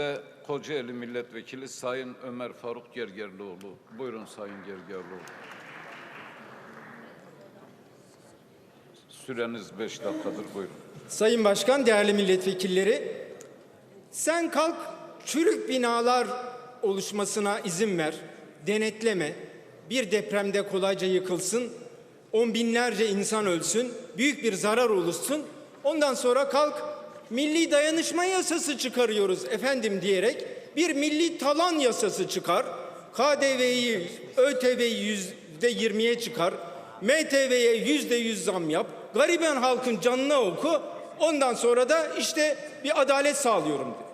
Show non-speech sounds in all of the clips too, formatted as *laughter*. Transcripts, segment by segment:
Ve Kocaeli Milletvekili Sayın Ömer Faruk Gergerlioğlu. Buyurun Sayın Gergerlioğlu. Süreniz beş dakikadır buyurun. Sayın Başkan, değerli milletvekilleri, sen kalk çürük binalar oluşmasına izin ver, denetleme, bir depremde kolayca yıkılsın, on binlerce insan ölsün, büyük bir zarar oluşsun, ondan sonra kalk milli dayanışma yasası çıkarıyoruz efendim diyerek bir milli talan yasası çıkar, KDV'yi, ÖTV'yi yüzde yirmiye çıkar, MTV'ye yüzde yüz zam yap, gariben halkın canına oku, ondan sonra da işte bir adalet sağlıyorum de.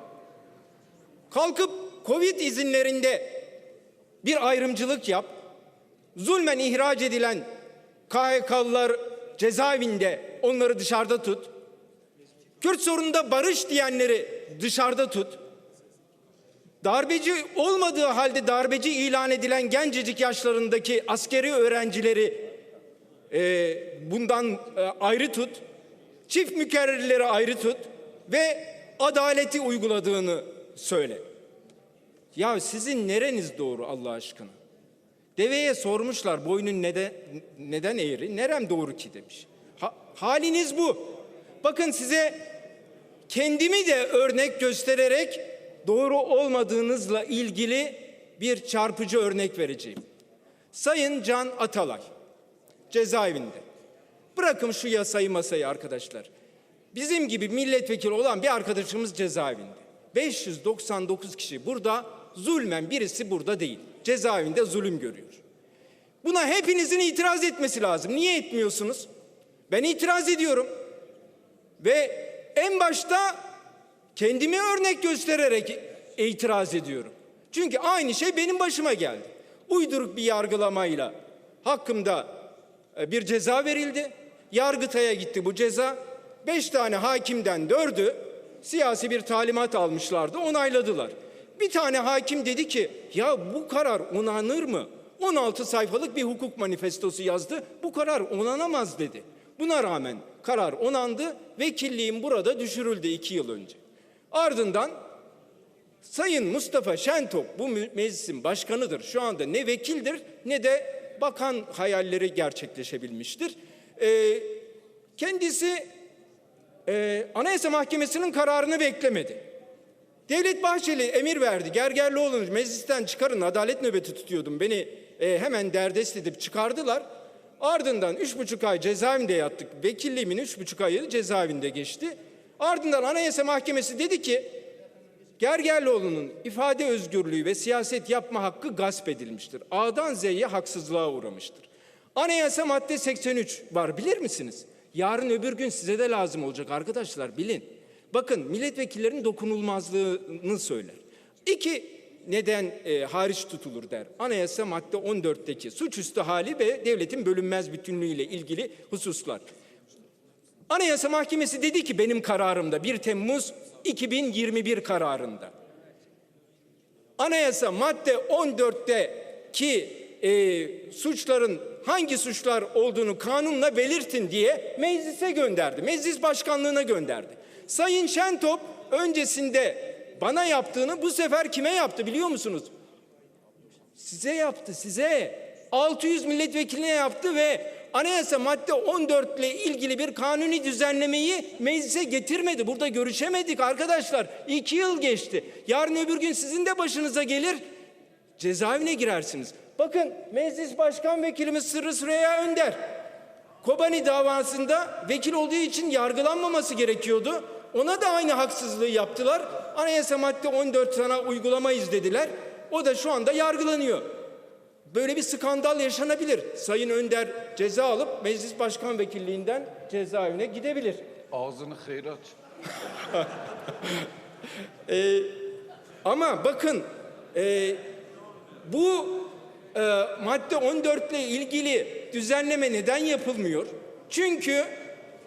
Kalkıp Covid izinlerinde bir ayrımcılık yap, zulmen ihraç edilen KHK'lılar cezaevinde onları dışarıda tut, Kürt sorununda barış diyenleri dışarıda tut, Darbeci olmadığı halde darbeci ilan edilen gencecik yaşlarındaki askeri öğrencileri e, bundan e, ayrı tut, çift mükerrerleri ayrı tut ve adaleti uyguladığını söyle. Ya sizin nereniz doğru Allah aşkına? Deveye sormuşlar boynun neden, neden eğri, nerem doğru ki demiş. Ha- haliniz bu. Bakın size kendimi de örnek göstererek doğru olmadığınızla ilgili bir çarpıcı örnek vereceğim. Sayın Can Atalay cezaevinde. Bırakın şu yasayı masayı arkadaşlar. Bizim gibi milletvekili olan bir arkadaşımız cezaevinde. 599 kişi burada zulmen birisi burada değil. Cezaevinde zulüm görüyor. Buna hepinizin itiraz etmesi lazım. Niye etmiyorsunuz? Ben itiraz ediyorum. Ve en başta kendimi örnek göstererek itiraz ediyorum. Çünkü aynı şey benim başıma geldi. Uyduruk bir yargılamayla hakkımda e, bir ceza verildi. Yargıtay'a gitti bu ceza. Beş tane hakimden dördü siyasi bir talimat almışlardı, onayladılar. Bir tane hakim dedi ki, ya bu karar onanır mı? 16 sayfalık bir hukuk manifestosu yazdı, bu karar onanamaz dedi. Buna rağmen karar onandı, vekilliğim burada düşürüldü iki yıl önce. Ardından Sayın Mustafa Şentop bu meclisin başkanıdır. Şu anda ne vekildir ne de bakan hayalleri gerçekleşebilmiştir. Ee, kendisi e, Anayasa Mahkemesi'nin kararını beklemedi. Devlet Bahçeli emir verdi. Gergerlioğlu'nu meclisten çıkarın adalet nöbeti tutuyordum. Beni e, hemen derdest edip çıkardılar. Ardından üç buçuk ay cezaevinde yattık. Vekilliğimin üç buçuk ayı cezaevinde geçti. Ardından Anayasa Mahkemesi dedi ki Gergerlioğlu'nun ifade özgürlüğü ve siyaset yapma hakkı gasp edilmiştir. A'dan Z'ye haksızlığa uğramıştır. Anayasa madde 83 var bilir misiniz? Yarın öbür gün size de lazım olacak arkadaşlar bilin. Bakın milletvekillerinin dokunulmazlığını söyler. İki neden e, hariç tutulur der. Anayasa madde 14'teki suçüstü hali ve devletin bölünmez bütünlüğüyle ilgili hususlar. Anayasa Mahkemesi dedi ki benim kararımda 1 Temmuz 2021 kararında. Anayasa madde 14'te ki e, suçların hangi suçlar olduğunu kanunla belirtin diye meclise gönderdi. Meclis başkanlığına gönderdi. Sayın Şentop öncesinde bana yaptığını bu sefer kime yaptı biliyor musunuz? Size yaptı size. 600 milletvekiline yaptı ve anayasa madde 14 ile ilgili bir kanuni düzenlemeyi meclise getirmedi. Burada görüşemedik arkadaşlar. İki yıl geçti. Yarın öbür gün sizin de başınıza gelir cezaevine girersiniz. Bakın meclis başkan vekilimiz Sırrı Süreyya Önder. Kobani davasında vekil olduğu için yargılanmaması gerekiyordu. Ona da aynı haksızlığı yaptılar. Anayasa madde 14 sana uygulamayız dediler. O da şu anda yargılanıyor. Böyle bir skandal yaşanabilir. Sayın Önder ceza alıp meclis başkan vekilliğinden cezaevine gidebilir. Ağzını hayır aç. *laughs* Ama bakın e, bu e, madde 14 ile ilgili düzenleme neden yapılmıyor? Çünkü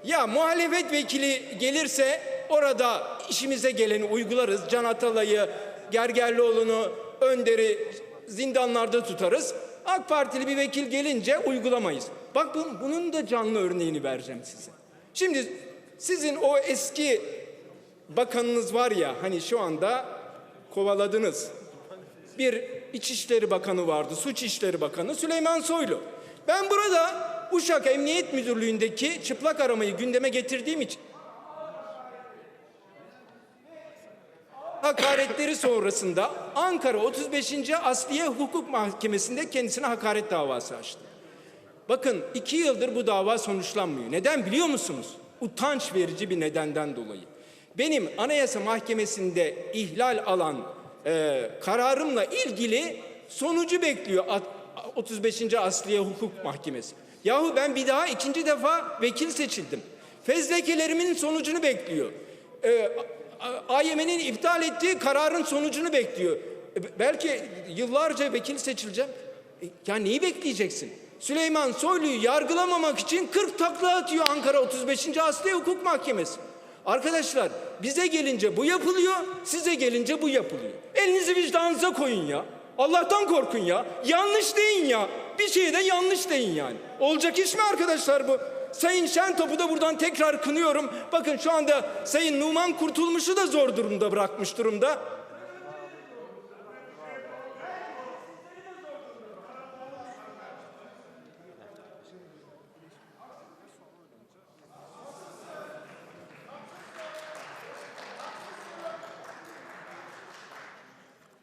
ya muhalefet vekili gelirse orada işimize geleni uygularız. Can Atalay'ı, Gergerlioğlu'nu, Önder'i zindanlarda tutarız. AK Partili bir vekil gelince uygulamayız. Bak bu- bunun da canlı örneğini vereceğim size. Şimdi sizin o eski bakanınız var ya hani şu anda kovaladınız. Bir İçişleri Bakanı vardı, Suç İşleri Bakanı Süleyman Soylu. Ben burada Uşak Emniyet Müdürlüğü'ndeki çıplak aramayı gündeme getirdiğim için hakaretleri sonrasında Ankara 35. Asliye Hukuk Mahkemesi'nde kendisine hakaret davası açtı. Bakın iki yıldır bu dava sonuçlanmıyor. Neden biliyor musunuz? Utanç verici bir nedenden dolayı. Benim Anayasa Mahkemesi'nde ihlal alan e, kararımla ilgili sonucu bekliyor at- 35. Asliye Hukuk Mahkemesi. Yahu ben bir daha ikinci defa vekil seçildim. Fezlekelerimin sonucunu bekliyor. E, A- AYM'nin iptal ettiği kararın sonucunu bekliyor. E, belki yıllarca vekil seçileceğim. E, ya neyi bekleyeceksin? Süleyman Soylu'yu yargılamamak için 40 takla atıyor Ankara 35. Asliye Hukuk Mahkemesi. Arkadaşlar bize gelince bu yapılıyor, size gelince bu yapılıyor. Elinizi vicdanınıza koyun ya. Allah'tan korkun ya. Yanlış deyin ya. Bir şeye yanlış deyin yani. Olacak iş mi arkadaşlar bu? Sayın Şentop'u da buradan tekrar kınıyorum. Bakın şu anda Sayın Numan Kurtulmuş'u da zor durumda bırakmış durumda.